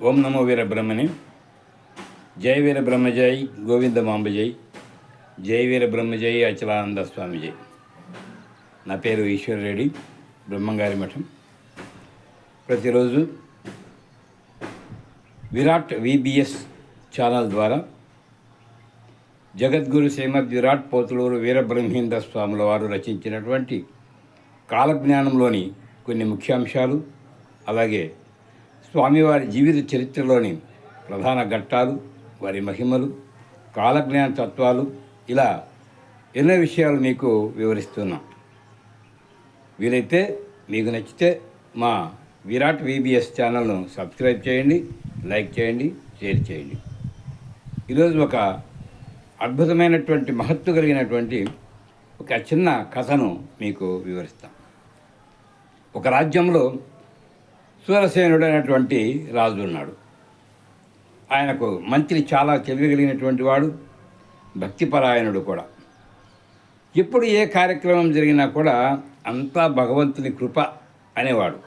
ఓం నమో వీర బ్రహ్మని జై వీర బ్రహ్మజై గోవింద మాంబ జై జై వీర జై అచలానంద స్వామి జై నా పేరు ఈశ్వర్ రెడ్డి బ్రహ్మంగారి మఠం. ప్రతిరోజు విరాట్ విబిఎస్ ఛానల్ ద్వారా జగద్గురు శ్రీమద్ విరాట్ పోతులూరు వీరబ్రహ్మేంద్ర స్వాముల వారు రచించినటువంటి కాలజ్ఞానంలోని కొన్ని ముఖ్యాంశాలు అలాగే స్వామివారి జీవిత చరిత్రలోని ప్రధాన ఘట్టాలు వారి మహిమలు కాలజ్ఞాన తత్వాలు ఇలా ఎన్నో విషయాలు మీకు వివరిస్తున్నాం. వీలైతే మీకు నచ్చితే మా విరాట్ విబిఎస్ ఛానల్ను సబ్స్క్రైబ్ చేయండి లైక్ చేయండి షేర్ చేయండి. ఈరోజు ఒక అద్భుతమైనటువంటి మహత్తు కలిగినటువంటి ఒక చిన్న కథను మీకు వివరిస్తాం. ఒక రాజ్యంలో సూరసేనుడు అనేటువంటి రాజు ఉన్నాడు. ఆయనకు మంత్రి చాలా తెలియగలిగినటువంటి వాడు భక్తిపరాయణుడు కూడా. ఎప్పుడు ఏ కార్యక్రమం జరిగినా కూడా అంతా భగవంతుని కృప అనేవాడు.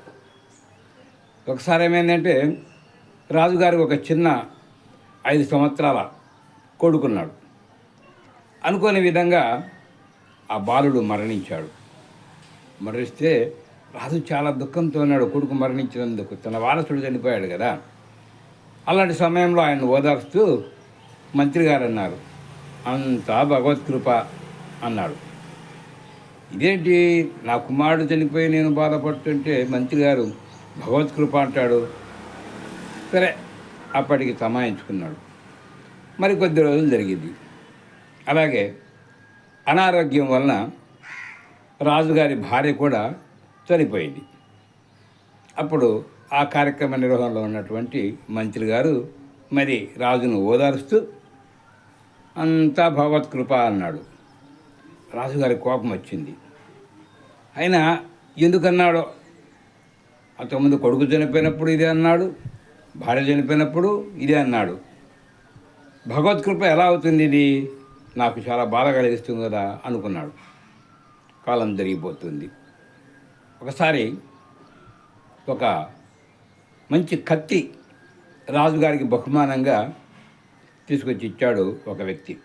ఒకసారి ఏమైందంటే రాజుగారికి ఒక చిన్న ఐదు సంవత్సరాల కొడుకున్నాడు. అనుకోని విధంగా ఆ బాలుడు మరణించాడు. మరణిస్తే రాజు చాలా దుఃఖంతో ఉన్నాడు. కొడుకు మరణించినందుకు. తన వారసుడు చనిపోయాడు కదా. అలాంటి సమయంలో ఆయన ఓదార్స్తూ మంత్రి గారు అన్నారు. అంతా భగవత్కృప అన్నాడు. ఇదేంటి? నా కుమారుడు చనిపోయి నేను బాధపడుతుంటే మంత్రి గారు భగవత్కృప అంటాడు. సరే అప్పటికి తమాయించుకున్నాడు మరి కొద్ది రోజులు జరిగింది. అలాగే అనారోగ్యం వలన రాజుగారి భార్య కూడా చనిపోయింది. అప్పుడు ఆ కార్యక్రమ నిర్వహణలో ఉన్నటువంటి మంత్రి గారు మరి రాజును ఓదారుస్తూ అంతా భగవత్కృప అన్నాడు. రాజుగారి కోపం వచ్చింది. అయినా ఎందుకన్నాడో? అంతకుముందు కొడుకు చనిపోయినప్పుడు ఇదే అన్నాడు భార్య చనిపోయినప్పుడు ఇదే అన్నాడు. భగవత్కృప ఎలా అవుతుంది ఇది? నాకు చాలా బాధ కలిగిస్తుంది కదా అనుకున్నాడు. కాలం జరిగిపోతుంది. ఒకసారి ఒక మంచి కత్తి రాజుగారికి బహుమానంగా తీసుకొచ్చి ఇచ్చాడు ఒక వ్యక్తి.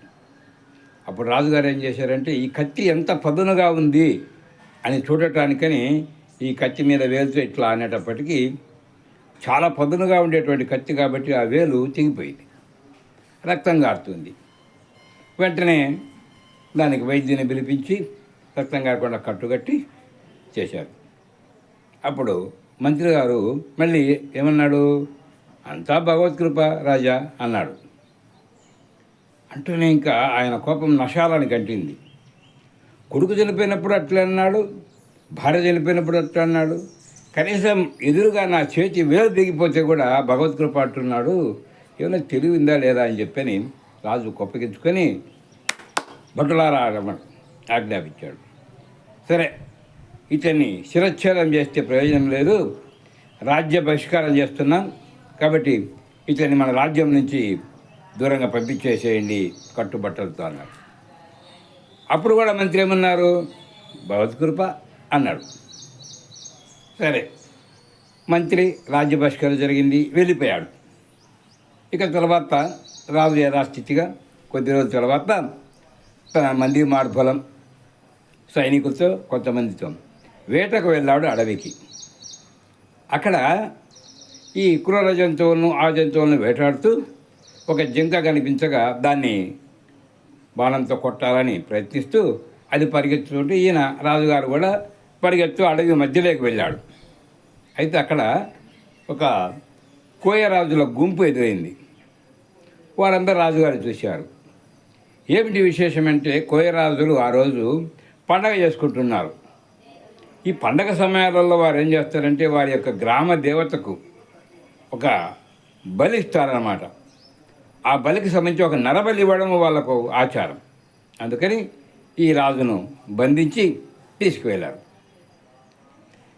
అప్పుడు రాజుగారు ఏం చేశారంటే ఈ కత్తి ఎంత పదునుగా ఉంది అని చూడటానికని ఈ కత్తి మీద వేలుతో ఇట్లా అనేటప్పటికీ చాలా పదునుగా ఉండేటువంటి కత్తి కాబట్టి ఆ వేలు తెగిపోయింది. రక్తం గారుతుంది. వెంటనే దానికి వైద్యుని పిలిపించి రక్తం కాకుండా కట్టుకట్టి చేశారు. అప్పుడు మంత్రి గారు మళ్ళీ ఏమన్నాడు? అంతా భగవత్కృప రాజా అన్నాడు. అంటూనే ఇంకా ఆయన కోపం నశాలని కంటింది. కొడుకు చనిపోయినప్పుడు అట్లా అన్నాడు భార్య చనిపోయినప్పుడు అట్లా అన్నాడు. కనీసం ఎదురుగా నా చేతి వేలు దిగిపోతే కూడా భగవత్కృప అంటున్నాడు. ఏమైనా తెలివిందా లేదా అని చెప్పని రాజు కొప్పగించుకొని భటులారా ఆజ్ఞాపించాడు. సరే ఇతన్ని శిరచ్ఛేదం చేస్తే ప్రయోజనం లేదు. రాజ్య బహిష్కారం చేస్తున్నాం కాబట్టి ఇతన్ని మన రాజ్యం నుంచి దూరంగా పంపించేసేయండి కట్టుబట్టలతో అన్నారు. అప్పుడు కూడా మంత్రి ఏమన్నారు? భగవద్కృప అన్నాడు. సరే మంత్రి రాజ్య బహిష్కారం జరిగింది వెళ్ళిపోయాడు. ఇక తర్వాత రాజు యథాస్థితిగా కొద్ది రోజుల తర్వాత తన మంది మార్బలం సైనికులతో కొంతమందితో వేటకు వెళ్ళాడు అడవికి. అక్కడ ఈ క్రూర జంతువులను ఆ జంతువులను వేటాడుతూ ఒక జింక కనిపించగా దాన్ని బాణంతో కొట్టాలని ప్రయత్నిస్తూ అది పరిగెత్తుతుంటే ఈయన రాజుగారు కూడా పరిగెత్తు అడవి మధ్యలోకి వెళ్ళాడు. అయితే అక్కడ ఒక కోయరాజుల గుంపు ఎదురైంది. వారందరూ రాజుగారు చూశారు. ఏమిటి విశేషం అంటే కోయరాజులు ఆ రోజు పండగ చేసుకుంటున్నారు. ఈ పండగ సమయాలలో వారు ఏం చేస్తారంటే వారి యొక్క గ్రామ దేవతకు ఒక బలి ఇస్తారన్నమాట. ఆ బలికి సంబంధించి ఒక నరబలి ఇవ్వడం వాళ్ళకు ఆచారం. అందుకని ఈ రాజును బంధించి తీసుకువెళ్ళారు.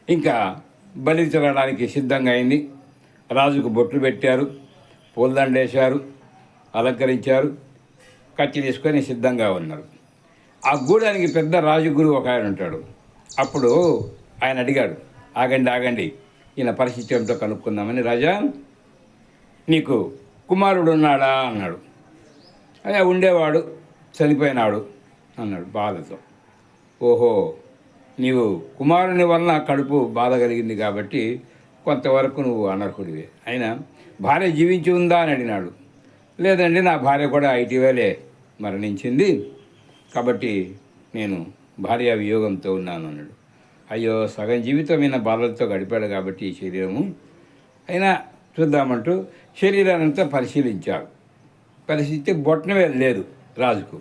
ఇంకా బలి తిరగడానికి సిద్ధంగా అయింది. రాజుకు బొట్లు పెట్టారు పూలదండేశారు అలంకరించారు కత్తి తీసుకొని సిద్ధంగా ఉన్నారు. ఆ గూడానికి పెద్ద రాజుగురు ఒక ఆయన ఉంటాడు. అప్పుడు ఆయన అడిగాడు ఆగండి ఆగండి ఈయన పరిస్థితి ఏమిటో కనుక్కుందామని. రాజా నీకు కుమారుడు ఉన్నాడా అన్నాడు. అదే ఉండేవాడు చనిపోయినాడు అన్నాడు బాధతో ఓహో నీవు కుమారుని వలన కడుపు బాధ కలిగింది కాబట్టి కొంతవరకు నువ్వు అనర్హుడివే. అయినా భార్య జీవించి ఉందా? అని అడిగినాడు. లేదండి నా భార్య కూడా ఇటీవలే మరణించింది. కాబట్టి నేను భార్య వియోగంతో ఉన్నాను అన్నాడు. అయ్యో సగం జీవితం ఈయన బాధలతో గడిపాడు కాబట్టి ఈ శరీరము. అయినా చూద్దామంటూ శరీరాన్ని అంతా పరిశీలించాడు. పరిస్థితి బొట్టనవే లేదు రాజుకు.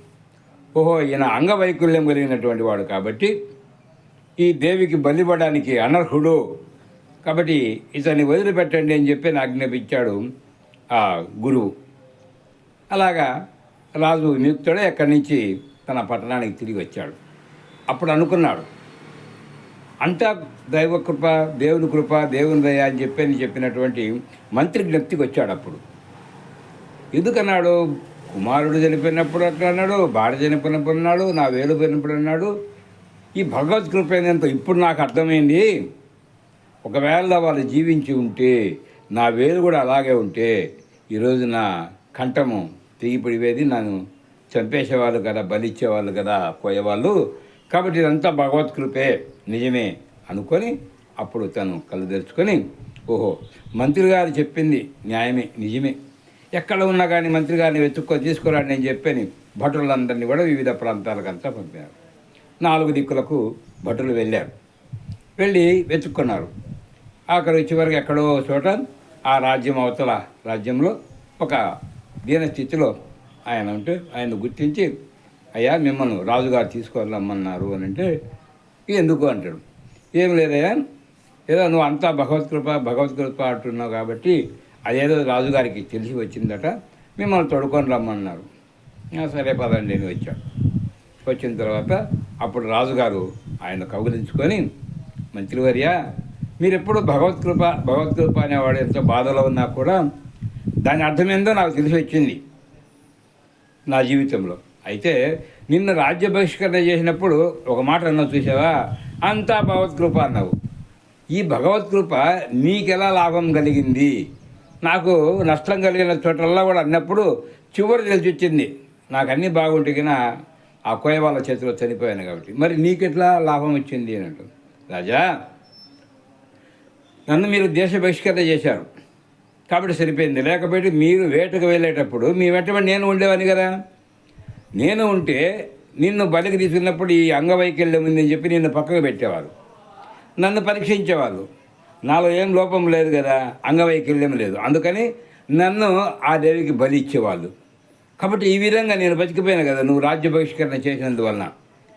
ఓహో ఈయన అంగవైకల్యం కలిగినటువంటి వాడు కాబట్టి ఈ దేవికి బలిపడడానికి అనర్హుడు. కాబట్టి ఇతన్ని వదిలిపెట్టండి అని చెప్పి ఆజ్ఞాపించాడు ఆ గురువు. అలాగా రాజు నియుక్తుడే ఎక్కడి నుంచి తన పట్టణానికి తిరిగి వచ్చాడు. అప్పుడు అనుకున్నాడు. అంతా దైవ కృప దేవుని కృప దేవుని దయ అని చెప్పని చెప్పినటువంటి మంత్రి జ్ఞప్తికి వచ్చాడు అప్పుడు. ఎందుకన్నాడు? కుమారుడు చనిపోయినప్పుడు అట్లా అన్నాడు భార్య చనిపోయినప్పుడు అన్నాడు నా వేలు పోయినప్పుడు అన్నాడు. ఈ భగవత్ కృప ఏంటంటే ఇప్పుడు నాకు అర్థమైంది. ఒకవేళ వాళ్ళు జీవించి ఉంటే నా వేలు కూడా అలాగే ఉంటే ఈరోజు నా కంఠము తెగిపడివేది నన్ను చంపేసేవాళ్ళు కదా బలిచ్చేవాళ్ళు కదా పోయేవాళ్ళు. కాబట్టి ఇదంతా భగవత్ కృపే. నిజమే అనుకొని అప్పుడు తను కళ్ళు తెరుచుకొని ఓహో మంత్రి గారు చెప్పింది న్యాయమే నిజమే. ఎక్కడ ఉన్నా కానీ మంత్రి గారిని వెతుక్కో తీసుకురాని నేను చెప్పని. భటులందరినీ కూడా వివిధ ప్రాంతాలకంతా పంపారు. నాలుగు దిక్కులకు భటులు వెళ్ళారు. వెళ్ళి వెతుక్కున్నారు. ఆఖరి చివరికి ఎక్కడో చోట ఆ రాజ్యం అవతల రాజ్యంలో ఒక దీన స్థితిలో ఆయన ఉంటే ఆయన గుర్తించి అయ్యా మిమ్మల్ని రాజుగారు తీసుకువెళ్ళమన్నారు అని అంటే ఎందుకు? అంటాడు. ఏం లేదయ్యా ఏదో నువ్వు అంతా భగవత్ కృప అంటున్నావు కాబట్టి అదేదో రాజుగారికి తెలిసి వచ్చిందట మిమ్మల్ని తొడుకొని రమ్మన్నారు. సరే పదండి నేను వచ్చాడు. వచ్చిన తర్వాత అప్పుడు రాజుగారు ఆయన కౌగిలించుకొని మంత్రివర్య మీరు ఎప్పుడు భగవత్ కృప అనేవాడు ఎంతో బాధలో ఉన్నా కూడా దాని అర్థం ఏందో నాకు తెలిసి వచ్చింది నా జీవితంలో. అయితే నిన్న రాజ్య బహిష్కరణ చేసినప్పుడు ఒక మాట అన్నావు చూసావా? అంతా భగవత్కృప అన్నావు. ఈ భగవత్కృప నీకెలా లాభం కలిగింది? నాకు నష్టం కలిగిన చోటల్లా కూడా అన్నప్పుడు చివరి తెలిసి వచ్చింది. నాకు అన్నీ బాగుంటే ఆ కోయ వాళ్ళ చేతిలో చనిపోయాను కాబట్టి. మరి నీకెట్లా లాభం వచ్చింది అన్నట్టు రాజా నన్ను మీరు దేశ బహిష్కరణ చేశారు. కాబట్టి సరిపోయింది. లేకపోతే మీరు వేటకు వెళ్ళేటప్పుడు మీ వెంటబడి నేను ఉండేవాని కదా? నేను ఉంటే నిన్ను బలికి తీసుకున్నప్పుడు ఈ అంగవైకల్యం ఉందని చెప్పి నిన్ను పక్కకు పెట్టేవారు. నన్ను పరీక్షించేవాళ్ళు నాలో ఏం లోపం లేదు కదా అంగవైకల్యం లేదు. అందుకని నన్ను ఆ దేవికి బలి ఇచ్చేవాళ్ళు. కాబట్టి ఈ విధంగా నేను బతికిపోయాను కదా నువ్వు రాజ్య బహిష్కరణ చేసినందువలన.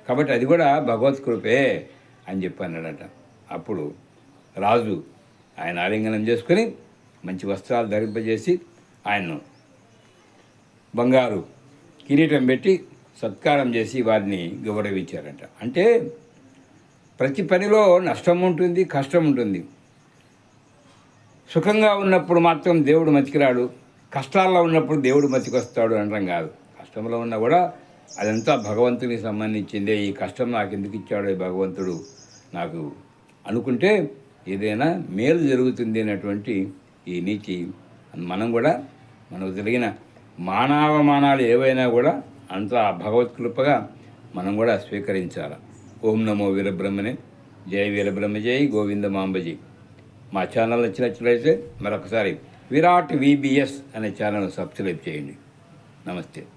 కాబట్టి అది కూడా భగవత్ కృపే అని చెప్పి అన్నాడట. అప్పుడు రాజు ఆయన ఆలింగనం చేసుకొని మంచి వస్త్రాలు ధరింపజేసి ఆయన్ను బంగారు కిరీటం పెట్టి సత్కారం చేసి వారిని గౌరవించారట. అంటే ప్రతి పనిలో నష్టం ఉంటుంది కష్టం ఉంటుంది. సుఖంగా ఉన్నప్పుడు మాత్రం దేవుడు మతికిరాడు కష్టాల్లో ఉన్నప్పుడు దేవుడు మతికొస్తాడు అనడం కాదు. కష్టంలో ఉన్నా కూడా అదంతా భగవంతునికి సంబంధించిందే. ఈ కష్టం నాకు ఎందుకు ఇచ్చాడు ఈ భగవంతుడు నాకు అనుకుంటే ఏదైనా మేలు జరుగుతుంది అనేటువంటి ఈ నీతి మనం కూడా మనకు జరిగిన మానవమానాలు ఏవైనా కూడా అంత భగవత్ కృపగా మనం కూడా స్వీకరించాలి. ఓం నమో వీరబ్రహ్మనే. జై వీరబ్రహ్మ జై గోవింద మాంబజీ మా ఛానల్ నచ్చినట్లయితే మరొకసారి విరాట్ విబిఎస్ అనే ఛానల్ సబ్స్క్రైబ్ చేయండి. నమస్తే.